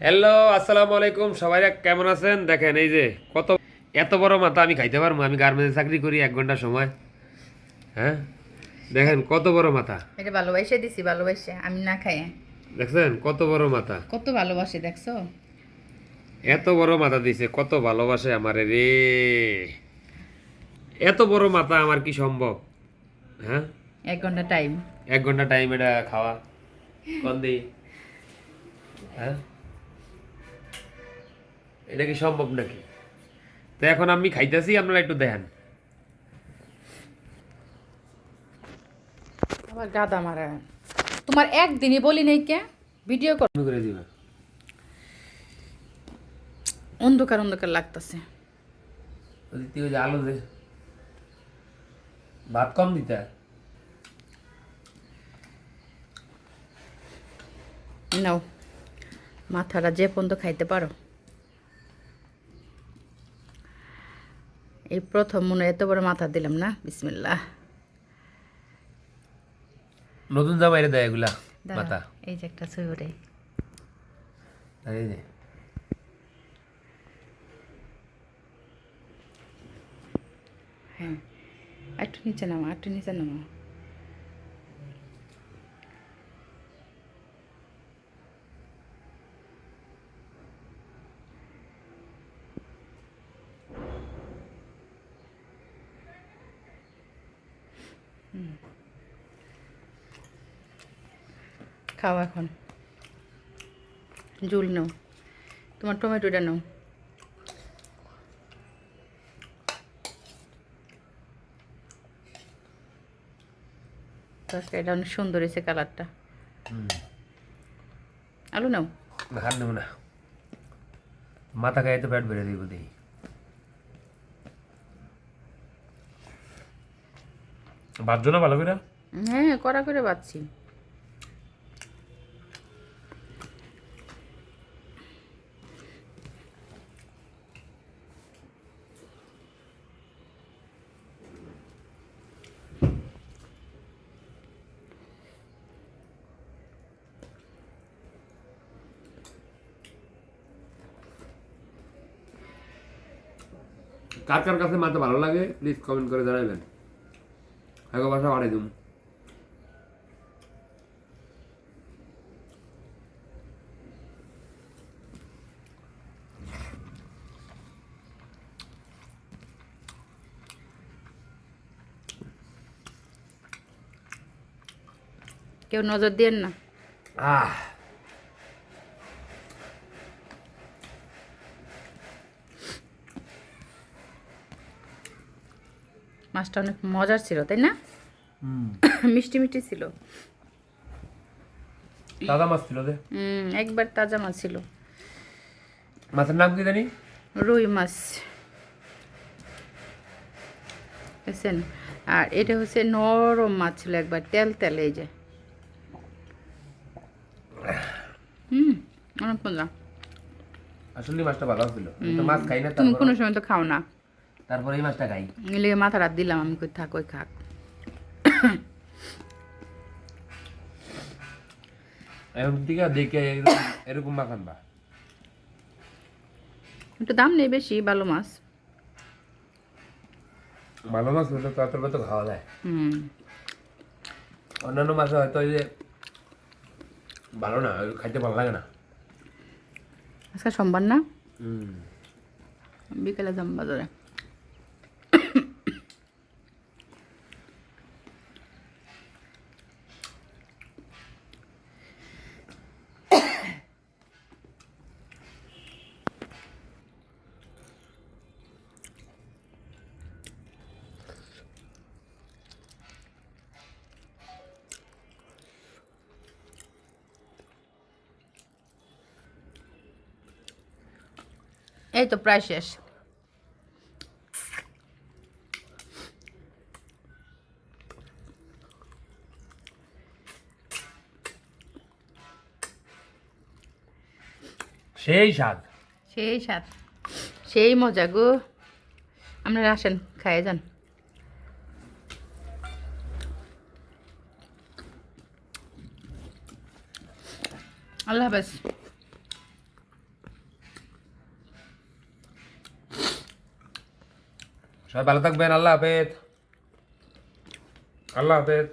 Hello আসসালামু আলাইকুম। সবাই কেমন আছেন? দেখেন এই যে কত এত বড় মাথা আমি খাইতে পারব আমি গার্মেন্টে চাকরি করি এক ঘণ্টা সময়। হ্যাঁ? দেখেন কত বড় মাথা। এটা ভালোবাসে দিছি ভালোবাসে। আমি না খাই দেখছেন? কত বড় মাথা। কত ভালোবাসে দেখছ? এত বড় মাথা দিছে কত ভালোবাসে আমারে রে। এত বড় মাথা আমার কি সম্ভব? হ্যাঁ? এক ঘণ্টা টাইম এক ঘণ্টা টাইম এটা খাওয়া। কন দিই হ্যাঁ? এটা কি সম্ভব নাকি? তো এখন আমি খাইতেছি আপনারা একটু দেখেন। আবার গাদা মারা। তোমার একদিনই বলি নাই কে? ভিডিও কর। দিবা। অন্ধকার অন্ধকার লাগতেছে। তুই যে আলো দে ভাত কম দিতে? নাও মাথাটা যে পর্যন্ত খাইতে পারো। এই প্রথম মনে এত বড় মাথা দিলাম না? বিসমিল্লা নতুন বাইরে দেয় এগুলা মাথা। এই যে একটা ছবি ওটাই। এই যে। হ্যাঁ। একটু নিচে নামা একটু নিচে নামা হুম। খাও এখন। জুল নাও। তোমার টমেটোটা নাও। তরকারিটা অনেক সুন্দর হয়েছে কালারটা। আলু নাও। না মাথা খাই তো পেট বেড়ে দিব দেখি। বাঁধছো না ভালো করে। হ্যাঁ কড়া করে বাচ্ছি কার কার কাছে মাথা ভালো লাগে প্লিজ কমেন্ট করে জানাবেন আগে বাসা বাড়াই দিন কেউ নজর দিয়েন না। আহ। মাছটা অনেক মজার ছিল তাই না? মিষ্টি মিষ্টি ছিল। দাদা মাছ ছিল হুম একবার তাজা মাছ ছিল। মাছের নাম কি জানি? রুই মাছ। বুঝছেন? আর এটা হচ্ছে নরম মাছ ছিল একবার তেল তেল এই যে। হুম অনেক মজা। আসলে মাছটা ভালো ছিল। মাছ খাই না তুমি কোনো সময় তো খাও না। তারপরে এই মাছটা খাই। এলে মাথা রাত দিলাম আমি কই থাক ওই খাক। ঠিক আছে দেখে এরকম এরকম মাখান বা একটু দাম নেই বেশি ভালো মাছ। ভালো মাছ হলে তো অত তো খাওয়া যায়। হুম। অন্যান্য মাছে হয়তো যে ভালো না খাইতে ভালো লাগে না। আজকে সোমবার না? হুম। বিকেলে যাম বাজারে। এই তো প্রায় শেষ। সেই স্বাদ। সেই স্বাদ। সেই মজা গো। আপনারা আসেন খাইয়ে যান। আল্লাহ হাফেজ। সবাই ভালো থাকবেন আল্লাহ হাফেজ। আল্লাহ হাফেজ।